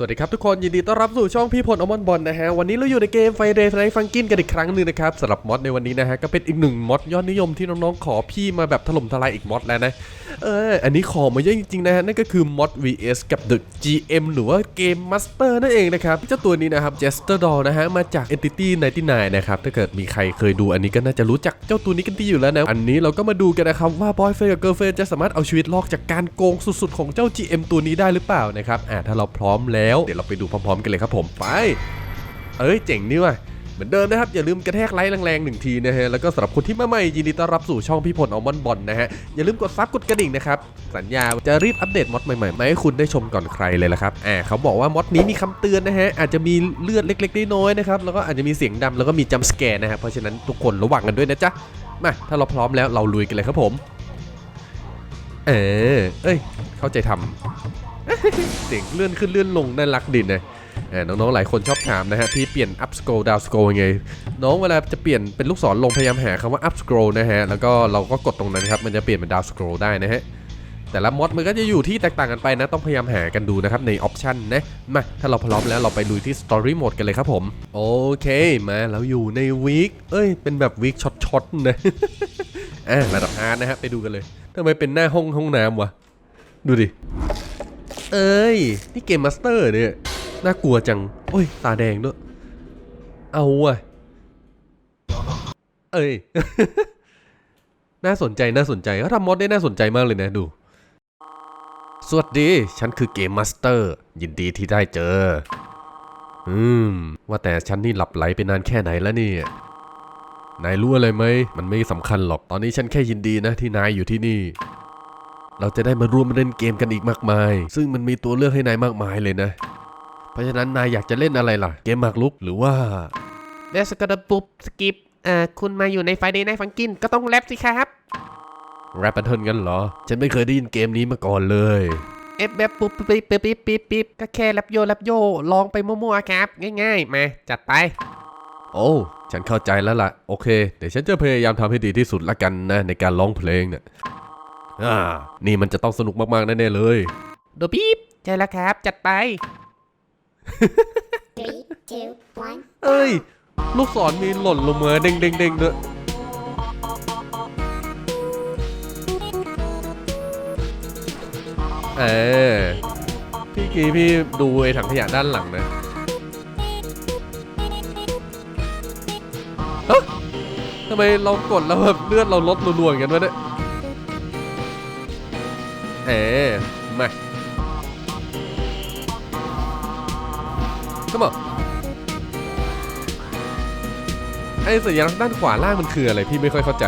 สวัสดีครับทุกคนยินดีต้อนรับสู่ช่องพี่พลอมอนบอลนะฮะวันนี้เราอยู่ในเกมไฟเดย์ไนฟังกินกันอีกครั้งหนึ่งนะครับสำหรับมอดในวันนี้นะฮะก็เป็นอีกหนึ่งมอดยอดนิยมที่น้องๆขอพี่มาแบบถล่มทลายอีกมอดแล้วนะเอออันนี้ขอมาเยอะจริงๆนะฮะนั่นก็คือมอด vs กับ The GM หรือว่าเกม Master นั่นเองนะครับเจ้าตัวนี้นะครับ Jester Doll นะฮะมาจาก Entity 99นะครับถ้าเกิดมีใครเคยดูอันนี้ก็น่าจะรู้จักเจ้าตัวนี้กันดีอยู่แล้วนะอันนี้เราก็มาดูกันนะครับว่า Boyfriend กับ Girlfriend จะสามารถเอาชีวิตรอดจากการโกงสุดๆของเจ้า GM ตัวนี้ได้หรือเปล่านะครับอ่าถ้าเราพร้อมแล้วเดี๋ยวเราไปดูพร้อมๆกันเลยครับผมไป เอ้ยเจ๋งนี่ว่ะเหมือนเดิมนะครับอย่าลืมกระแทกไลค์แรงๆหนึ่งทีนะฮะแล้วก็สำหรับคนที่มาใหม่ยินดีต้อนรับสู่ช่องพี่พลออมอนบอลนะฮะอย่าลืมกดซับกดกระดิ่งนะครับสัญญาจะรีบอัปเดตมอดใหม่ๆมาให้คุณได้ชมก่อนใครเลยละครับอ่าเขาบอกว่ามอดนี้มีคำเตือนนะฮะอาจจะมีเลือดเล็กๆน้อยๆนะครับแล้วก็อาจจะมีเสียงดำแล้วก็มีจัมสแกร์นะฮะเพราะฉะนั้นทุกคนระวังกันด้วยนะจ๊ะมาถ้าเราพร้อมแล้วเราลุยกันเลยครับผม เออเอ้ยเข้าใจทำ เสียงเลื่อนขึ้นเลื่อนลงน่ารักดินนะอ่าน้องๆหลายคนชอบถามนะฮะพี่เปลี่ยน up scroll down scroll ยังไง น้องเวลาจะเปลี่ยนเป็นลูกศรลงพยายามหาคำว่า up scroll นะฮะแล้วก็เราก็กดตรงนั้นครับมันจะเปลี่ยนเป็น down scroll ได้นะฮะแต่ละมอดมันก็จะอยู่ที่แตกต่างกันไปนะ ต้องพยายามหากันดูนะครับ ในออปชันนะ มาถ้าเราพร้อมแล้วเราไปลุยที่ story mode กันเลยครับผม โอเค มาเราอยู่ในวีคเอ้ย เป็นแบบวีคช็อตๆนะอะระดับฮาร์ดนะฮะไปดูกันเลยทำไมเป็นหน้าห้องห้องน้ำวะ ดูดิ เอ้ย นี่เกมมาสเตอร์เนี่ยน่ากลัวจัง โอ้ย ตาแดงด้วย เอาว่ะ เอ้ย น่าสนใจน่าสนใจเขาทำมอดได้น่าสนใจมากเลยนะดู สวัสดี ฉันคือเกมมาสเตอร์ ยินดีที่ได้เจอ อืม ว่าแต่ฉันนี่หลับไหลไปนานแค่ไหนแล้วเนี่ยนายรู้อะไรไหม มันไม่สำคัญหรอก ตอนนี้ฉันแค่ยินดีนะที่นายอยู่ที่นี่ เราจะได้มาร่วมเล่นเกมกันอีกมากมาย ซึ่งมันมีตัวเลือกให้นายมากมายเลยนะ เพราะฉะนั้นนายอยากจะเล่นอะไรล่ะ เกมหมากรุกหรือว่าเดสกระปุบสกิปเอ่อคุณมาอยู่ในไฟเดย์ไนฟังกินก็ต้องแรปสิครับแรปแพทเทิร์นกันเหรอ ฉันไม่เคยได้ยินเกมนี้มาก่อนเลยเอฟแบบปุ๊บปิ๊บปิ๊บปิ๊บปิ๊บปิ๊บก็แค่แรปโยแรปโยลองไปมั่วๆครับ ง่ายๆ มาจัดไป โอ้ ฉันเข้าใจแล้วล่ะ โอเค เดี๋ยวฉันจะพยายามทำให้ดีที่สุดละกันนะ ในการร้องเพลงเนี่ย อ่า นี่มันจะต้องสนุกมากๆ แน่ๆเลยโดปิ๊บใช่แล้วครับ จัดไป Three, two, one. เอ้ย ลูกศรมีหล่นลงมาเด้งเด้งเด้งด้วยเออพี่กี้พี่ดูไอ้ถังขยะด้านหลังนะเอ้าทำไมเรากดแล้วแบบเลือดเราลดรัวๆอย่างนั้นวะเนี่ย เออ มาก็บอกไอ้สัญลักษณ์ด้านขวาล่างมันคืออะไรพี่ไม่ค่อยเข้าใจ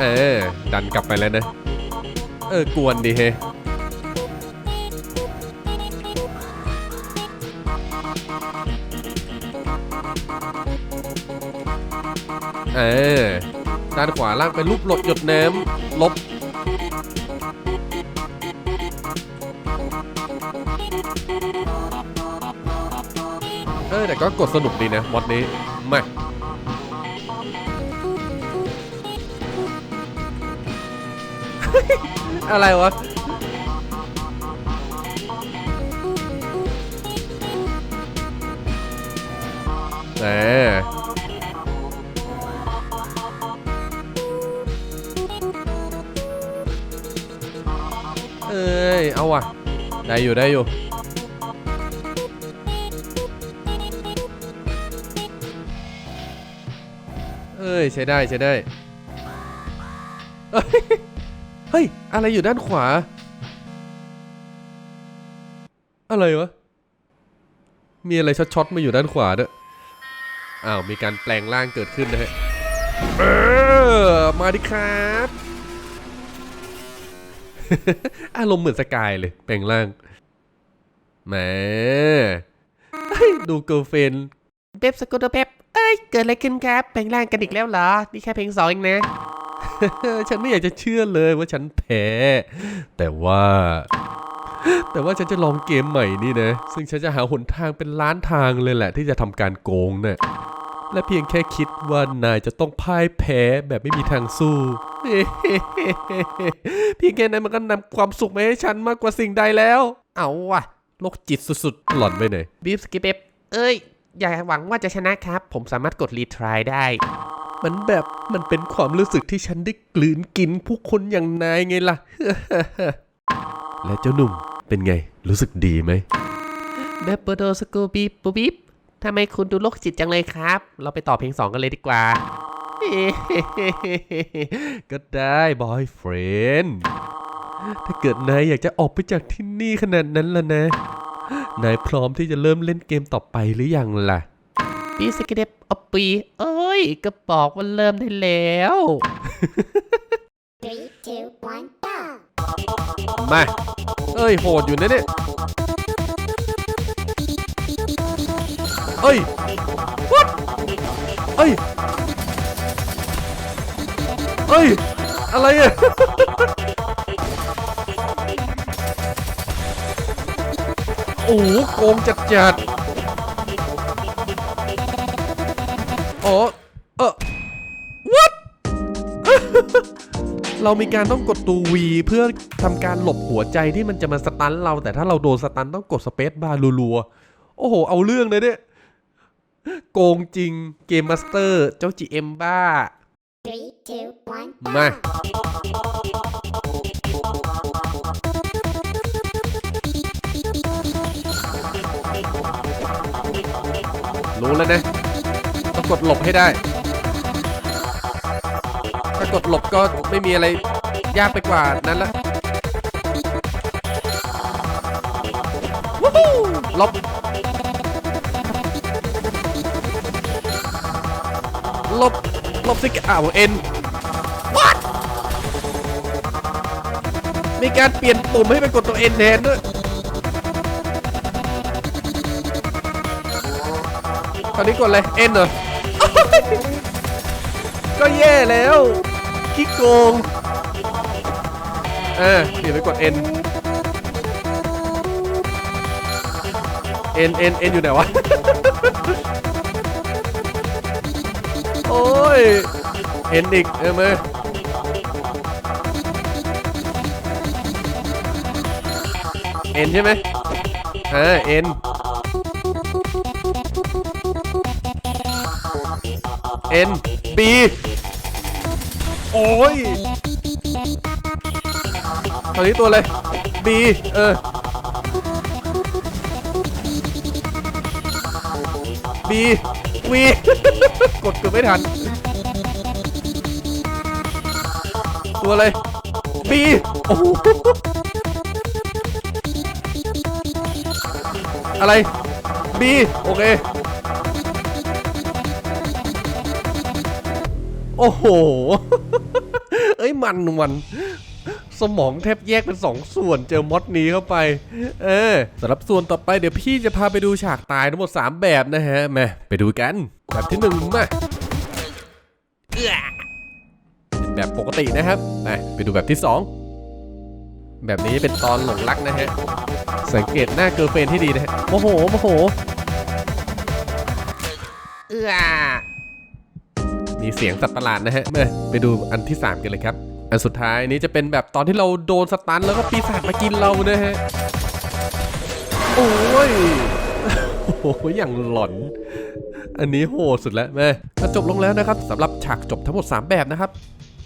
เออ ดันกลับไปแล้วนะ เออกวนดีเฮ เออ ด้านขวาล่างเป็นรูปหลดหยดน้ำลบ เออ แต่ก็กดสนุกดีนะมอดนี้มาอะไรวะแหม ได้อยู่ได้อยู่ เอ้ยใช้ได้ใช้ได้ เฮ้ย อะไรอยู่ด้านขวา อะไรวะ มีอะไรช็อตๆมาอยู่ด้านขวาด้วยอ้าวมีการแปลงร่างเกิดขึ้นนะฮะเออมาดิครับอารมณ์เหมือนสกายเลยแปลงร่าง แหมดูเกิร์ลเฟนเบบสกุลเบบเอ้ย เกิดอะไรขึ้นครับแปลงร่างกันอีกแล้วเหรอ นี่แค่เพลงสองเองนะ ฉันไม่อยากจะเชื่อเลยว่าฉันแพ้ แต่ว่า แต่ว่าฉันจะลองเกมใหม่นี่นะ ซึ่งฉันจะหาหนทางเป็นล้านทางเลยแหละ ที่จะทำการโกงเนี่ยและเพียงแค่คิดว่านายจะต้องพ่ายแพ้แบบไม่มีทางสู้เพียงแค่นั้นมันก็นำความสุขมาให้ฉันมากกว่าสิ่งใดแล้ว เอาว่ะ โรคจิตสุดๆ หล่อนไปไหนบีฟสกิปเปปเอ้ย อย่าหวังว่าจะชนะครับ ผมสามารถกดรีทรายได้ มันแบบมันเป็นความรู้สึกที่ฉันได้กลืนกินผู้คนอย่างนายไงล่ะ และเจ้าหนุ่มเป็นไงรู้สึกดีไหมเดบโดสกูบีปูบีบทำไมคุณดูโรคจิตจังเลยครับ เราไปต่อเพลงสองกันเลยดีกว่า ก็ได้บอยเฟรนด์ ถ้าเกิดนายอยากจะออกไปจากที่นี่ขนาดนั้นล่ะนะ นายพร้อมที่จะเริ่มเล่นเกมต่อไปหรือยังล่ะบีสกิปเปปอปี เอ้ย ก็บอกว่าเริ่มได้แล้ว Three, two, one, go! มา เอ้ย โหดอยู่นะเนี่ย เอ้ย what เอ้ย เอ้ย อะไรอะ โอ้โหโกงจัดจัดๆอ๋อเออ what เรามีการต้องกดตัว V เพื่อทำการหลบหัวใจที่มันจะมาสตันเรา แต่ถ้าเราโดนสตันต้องกดสเปซบาร์รัวๆ โอ้โห เอาเรื่องเลยเนี่ย โกงจริงเกมมาสเตอร์เจ้า GM บ้า Three, two, one, มา รู้แล้วนะต้องกดหลบให้ได้ ถ้ากดหลบก็ไม่มีอะไรยากไปกว่านั้นละวู้ฮู้หลบหลบหลบสิอ้าวเอ็น what มีการเปลี่ยนปุ่มให้เป็นกดตัวเอ็นแทนด้วย ตอนนี้กดเลยเอ็นเหรอ ก็แย่แล้วขี้โกงอ่าเปลี่ยนไปกด N N N N อยู่ไหนวะ โอ้ย N อีกเออมา N ใช่ไหมอ่า N N B โอ้ยตอนนี้ตัวเลย B เออ B V กดเกือบไม่ทัน ตัวอะไร B โอ้โหอะไร B โอเค โอ้โห เอ้ยมันมันสมองแทบแยกเป็นสองส่วนเจอมอดนี้เข้าไป เออสำหรับส่วนต่อไปเดี๋ยวพี่จะพาไปดูฉากตายทั้งหมด 3 แบบนะฮะมาไปดูกัน แบบที่หนึ่งมาแบบปกตินะครับมาไปดูแบบที่ 2 แบบนี้เป็นตอนหลงรักนะฮะ สังเกตหน้าเกิร์เฟนด์ให้ดีนะฮะโมโหโมโหเออ มีเสียงสัตว์ประหลาดนะฮะมาไปดูอันที่ 3 กันเลยครับ อันสุดท้ายนี้จะเป็นแบบตอนที่เราโดนสตันแล้วก็ปีศาจมากินเรานะฮะ โอ้ยโอ้โหอย่างหลอน อันนี้โหดสุดแล้วแม่จบลงแล้วนะครับสำหรับฉากจบทั้งหมด 3 แบบนะครับ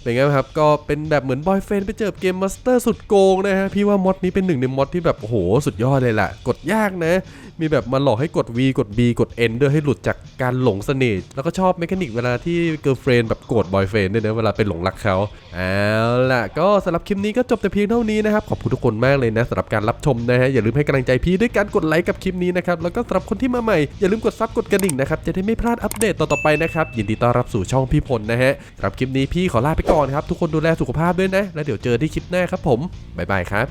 เป็นไงบ้างครับ ก็เป็นแบบเหมือนบอยเฟนไปเจอเกมมาสเตอร์สุดโกงนะฮะ พี่ว่ามอดนี้เป็นหนึ่งในมอดที่แบบ โอ้โห สุดยอดเลยล่ะ กดยากนะ มีแบบมาหลอกให้กด V กด B กด N ด้วยให้หลุดจากการหลงเสน่ห์แล้วก็ชอบเมคานิกเวลาที่เกิร์ลเฟรนแบบโกรธบอยเฟนด้วยนะเวลาไปหลงรักเขาเอาล่ะ ก็สำหรับคลิปนี้ก็จบแต่เพียงเท่านี้นะครับ ขอบคุณทุกคนมากเลยนะสำหรับการรับชมนะฮะ อย่าลืมให้กำลังใจพี่ด้วยการกดไลค์กับคลิปนี้นะครับ แล้วก็สำหรับคนที่มาใหม่อย่าลืมกดซับกดกระดิ่งนะครับ จะได้ไม่พลาดอัปเดตต่อๆไปนะครับ ยินดีต้อนรับสู่ช่องพี่พลนะฮะสำหรับคลิปนี้พี่ขอลาไปก่อนครับ ทุกคนดูแลสุขภาพด้วยนะ แล้วเดี๋ยวเจอที่คลิปหน้าครับผมบ๊ายบายครับ